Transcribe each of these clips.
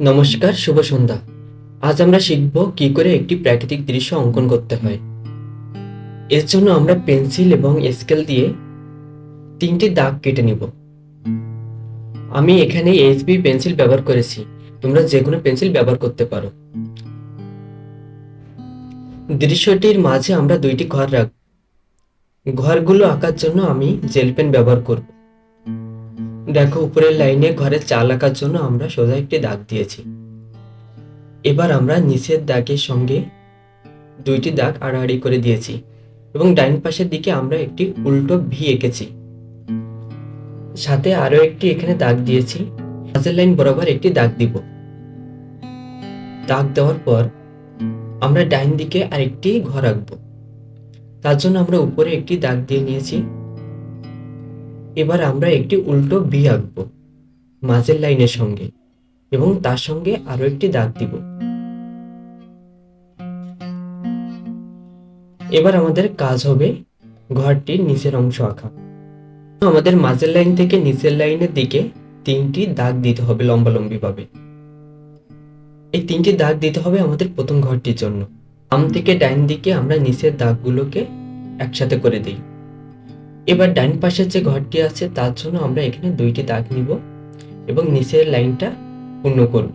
নমস্কার, শুভ সন্ধ্যা। আজ আমরা শিখব কি করে একটি প্রাকৃতিক দৃশ্য অঙ্কন করতে হয়। এর জন্য আমরা পেন্সিল এবং স্কেল দিয়ে তিনটি দাগ কেটে নিব। আমি এখানে এইচবি পেন্সিল ব্যবহার করেছি। তোমরা যে কোনো পেন্সিল ব্যবহার করতে পারো। দৃশ্যটির মাঝে আমরা দুইটি ঘর রাখ ঘরগুলো আঁকার জন্য আমি জেল পেন ব্যবহার করব। দেখো, উপরের লাইনে ঘরের চাল আঁকার জন্য আমরা সোজা একটি দাগ দিয়েছি। এবার আমরা নিচের দাগের সঙ্গে দুইটি দাগ আড়াআড়ি করে দিয়েছি এবং ডাইন পাশের দিকে আমরা একটি উল্টো ভি এঁকেছি। সাথে আরও একটি এখানে দাগ দিয়েছি। মাঝের লাইন বরাবর একটি দাগ দিব। দাগ দেওয়ার পর আমরা ডাইন দিকে আরেকটি ঘর আঁকবো। তার জন্য আমরা উপরে একটি দাগ দিয়ে নিয়েছি। এবার আমরা একটি উল্টো ভি আঁকবো, মাঝের লাইনের সঙ্গে, এবং তার সঙ্গে আরও একটি দাগ দিব। এবার আমাদের কাজ হবে ঘরটির নিচের অংশ আঁকা। আমাদের মাঝের লাইন থেকে নিচের লাইনের দিকে তিনটি দাগ দিতে হবে লম্বালম্বি ভাবে এই তিনটি দাগ দিতে হবে আমাদের প্রথম ঘরটির জন্য। আম থেকে ডাইন দিকে আমরা নিচের দাগগুলোকে একসাথে করে দিই। এবার ডান পাশের যে ঘরটি আছে, তার জন্য আমরা এখানে দুইটি দাগ নিব এবং নিচের লাইনটা পূর্ণ করব।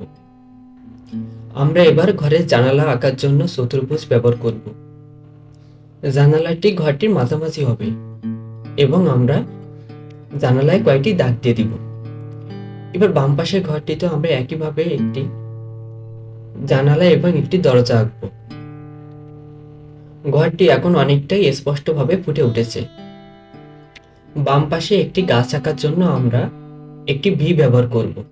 আমরা এবার ঘরের জানালা আঁকার জন্য চতুর্ভুজ ব্যবহার করব। জানালাটি ঘরটির মাঝামাঝি হবে এবং আমরা জানালায় কয়েকটি দাগ দিয়ে দিব। এবার বাম পাশের ঘরটিতে আমরা একইভাবে একটি জানালা এবং একটি দরজা আঁকবো। ঘরটি এখন অনেকটাই স্পষ্টভাবে ফুটে উঠেছে। বাম পাশে একটি গাছ আঁকার জন্য আমরা একটি ভি ব্যবহার করব।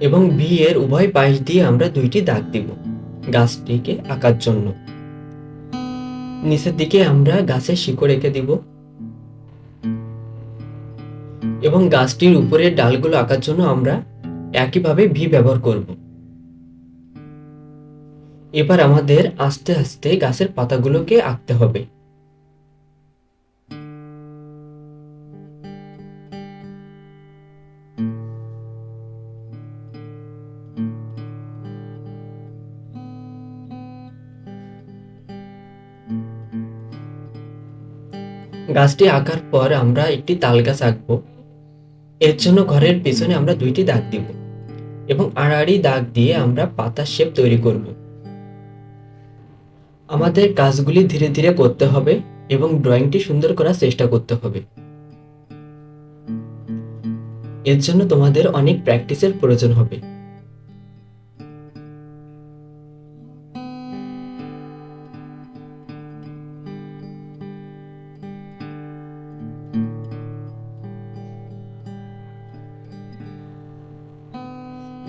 এবং ভি এর উভয় পাশ দিয়ে আমরা দুইটি দাগ দিব গাছটিকে আঁকার জন্য। নিচের দিকে আমরা গাছের শিকড় এঁকে দিব। এবং গাছটির উপরের ডালগুলো আঁকার জন্য আমরা একইভাবে ভি ব্যবহার করব। এবার আমাদের আস্তে আস্তে গাছের পাতাগুলোকে আঁকতে হবে। গাছটি আঁকার পর আমরা একটি তাল গাছ আঁকবো। এর জন্য ঘরের পিছনে আমরা দুইটি দাগ দিব এবং আড়াআড়ি দাগ দিয়ে আমরা পাতার শেপ তৈরি করব। আমাদের কাজগুলি ধীরে ধীরে করতে হবে এবং ড্রয়িংটি সুন্দর করার চেষ্টা করতে হবে। এর জন্য তোমাদের অনেক প্র্যাকটিসের প্রয়োজন হবে।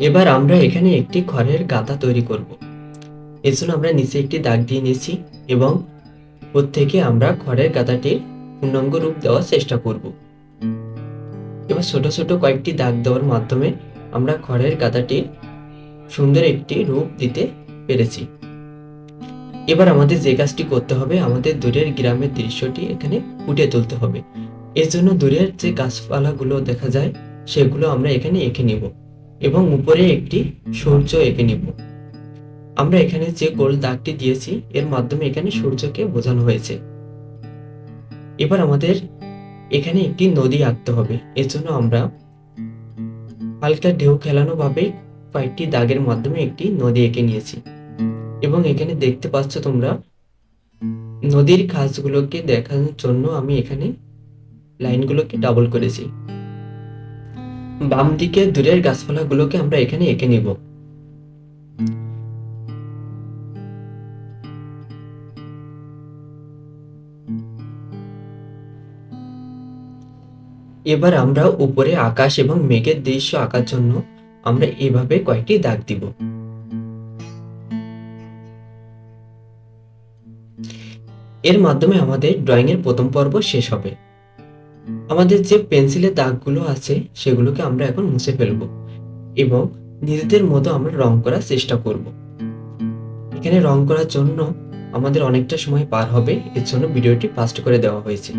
এবার আমরা এখানে একটি খড়ের গাদা তৈরি করব। এর জন্য আমরা নিচে একটি দাগ দিয়ে নিয়েছি এবং প্রত্যেকে আমরা খড়ের গাদাটির পূর্ণাঙ্গ রূপ দেওয়ার চেষ্টা করব। এবার ছোট ছোট কয়েকটি দাগ দেওয়ার মাধ্যমে আমরা খড়ের গাদাটির সুন্দর একটি রূপ দিতে পেরেছি। এবার আমাদের যে কাজটি করতে হবে, আমাদের দূরের গ্রামের দৃশ্যটি এখানে ফুটিয়ে তুলতে হবে। এর জন্য দূরের যে গাছপালাগুলো দেখা যায়, সেগুলো আমরা এখানে এঁকে নিব। এবং উপরে একটি সূর্য এঁকে নিব। আমরা এখানে যে গোল দাগটি দিয়েছি, এর মাধ্যমে এখানে সূর্যকে বোঝানো হয়েছে। এবার আমাদের এখানে একটি নদী আঁকতে হবে। এর জন্য আমরা হালকা ঢেউ খেলানো ভাবে কয়েকটি দাগের মাধ্যমে একটি নদী এঁকে নিয়েছি। এবং এখানে দেখতে পাচ্ছ তোমরা, নদীর খাসগুলোকে দেখানোর জন্য আমি এখানে লাইনগুলোকে ডাবল করেছি। বাম দিকে দূরের গাছপালাগুলোকে আমরা এখানে এঁকে নিব। এবার আমরা উপরে আকাশ এবং মেঘের দৃশ্য আঁকার জন্য আমরা এভাবে কয়েকটি দাগ দিব। এর মাধ্যমে আমাদের ড্রয়িং এর প্রথম পর্ব শেষ হবে। আমাদের যে পেন্সিলের দাগগুলো আছে, সেগুলোকে আমরা এখন মুছে ফেলব এবং নিজেদের মতো আমরা রং করার চেষ্টা করব। এখানে রং করার জন্য আমাদের অনেকটা সময় পার হবে, এর জন্য ভিডিওটি ফাস্ট করে দেওয়া হয়েছে।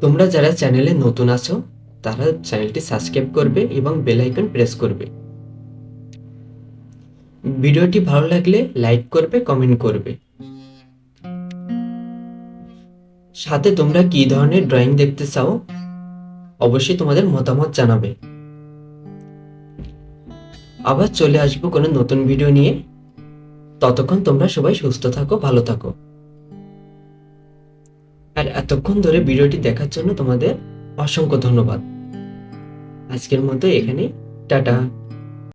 তোমরা যারা চ্যানেলে নতুন আছো, তারা চ্যানেলটি সাবস্ক্রাইব করবে এবং বেল আইকন প্রেস করবে। ভিডিওটি ভালো লাগলে লাইক করবে, কমেন্ট করবে। সাথে তোমরা কি ধরনের ড্রয়িং দেখতে চাও? অবশ্যই তোমাদের মতামত জানাবে। আবার চলে আসব কোনো নতুন ভিডিও নিয়ে। ততক্ষণ তোমরা সবাই সুস্থ থাকো, ভালো থাকো। আর এতক্ষণ ধরে ভিডিওটি দেখার জন্য তোমাদের অসংখ্য ধন্যবাদ। আজকের মতো এখানে টাটা।